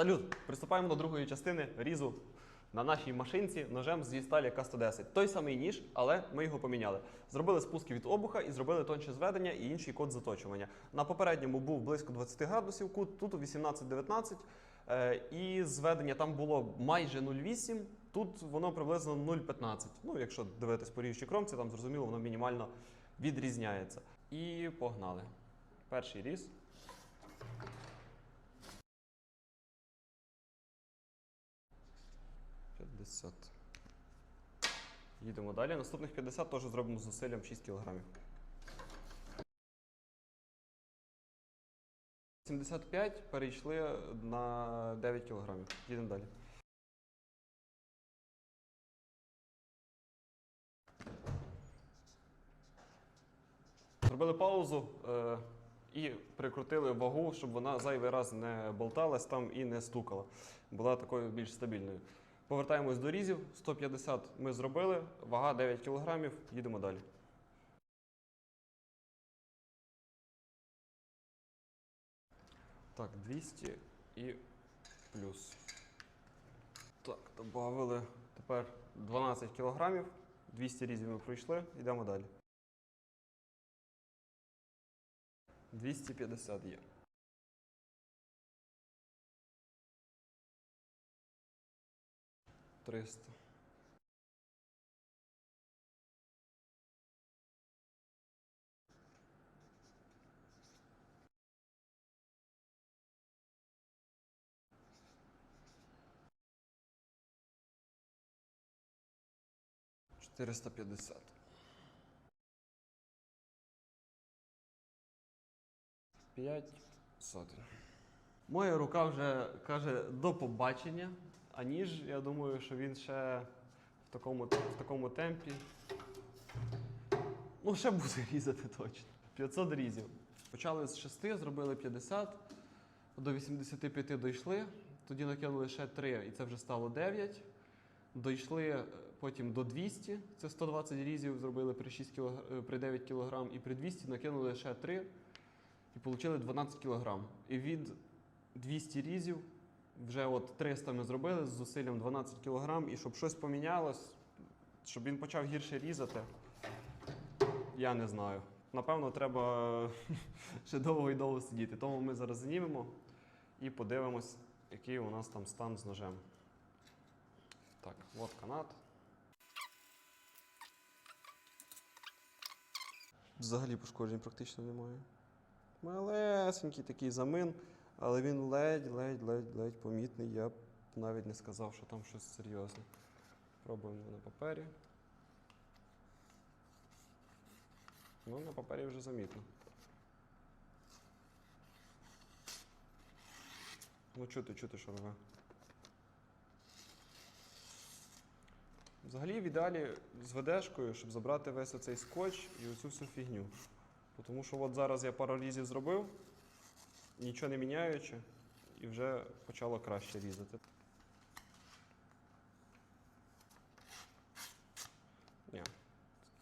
Салют! Приступаємо до другої частини різу на нашій машинці ножем зі сталі К110. Той самий ніж, але ми його поміняли. Зробили спуски від обуха і зробили тонче зведення і інший код заточування. На попередньому був близько 20 градусів кут, тут 18-19. Е, І зведення там було майже 0,8, тут воно приблизно 0,15. Ну, якщо дивитись по ріжучій кромці, там зрозуміло, воно мінімально відрізняється. І погнали. Перший різ. П'ятдесят. Їдемо далі. Наступних 50 теж зробимо з зусиллям 6 кг. 75 перейшли на 9 кг. Їдемо далі. Зробили паузу е, і прикрутили вагу, щоб вона зайвий раз не болталась там і не стукала. Була такою більш стабільною. Повертаємось до різів. 150 ми зробили, вага 9 кг, їдемо далі. Так, 200 і плюс. Так, додали тепер 12 кг. 200 різів ми пройшли, йдемо далі. 250 є. Триста. Чотириста п'ятдесят. П'ять сотень. Моя рука вже каже до побачення, а ніж, я думаю, що він ще в такому, в такому темпі. Ну, ще буде різати точно. 500 різів. Почали з 6, зробили 50, до 85 дійшли, тоді накинули ще 3, і це вже стало 9. Дійшли е, потім до 200, це 120 різів, зробили при, 6 кг, при 9 кг, і при 200 накинули ще 3 і отримали 12 кг. І від 200 різів вже от 300 ми зробили з зусиллям 12 кг, і щоб щось помінялось, щоб він почав гірше різати, я не знаю. Напевно, треба ще довго і довго сидіти. Тому ми зараз знімемо і подивимось, який у нас там стан з ножем. Так, от канат. Взагалі пошкоджень практично немає. Малесенький такий замин, але він ледь-ледь-ледь-ледь помітний. Я б навіть не сказав, що там щось серйозне. Пробуємо на папері. Ну, на папері вже замітно. Ну, чути, чути, що рве. Взагалі в ідеалі з ведешкою, щоб забрати весь оцей скотч і оцю всю фігню. Тому що от зараз я пару різів зробив, нічого не міняючи, і вже почало краще різати. Ні.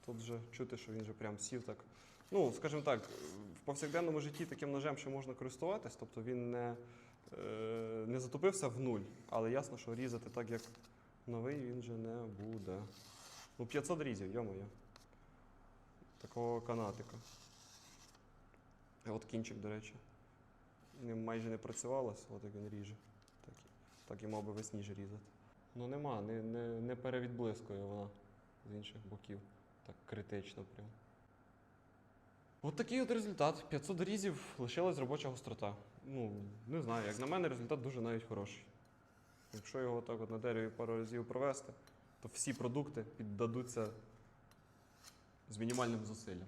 Тут вже чути, що він вже прям сів так. Ну, скажімо так, в повсякденному житті таким ножем ще можна користуватись, тобто він не, е, не затопився в нуль, але ясно, що різати так, як новий, він вже не буде. Ну, 500 різів, йо-моє. Такого канатика. От кінчик, до речі. Майже не працювалося, от як він ріже. Так, так і мав би весь ніж різати. Ну нема, не, не, не перевідблискує вона з інших боків. Так критично прям. От такий от результат. 500 різів лишилась робоча гострота. Ну, не знаю, як на мене, результат дуже навіть хороший. Якщо його так от на дереві пару разів провести, то всі продукти піддадуться з мінімальним зусиллям.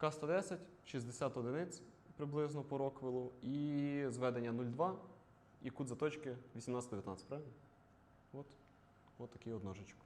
К110, 60 одиниць приблизно по роквелу, і зведення 0,2, і кут заточки 18-19, правильно? От, от такий одножечок.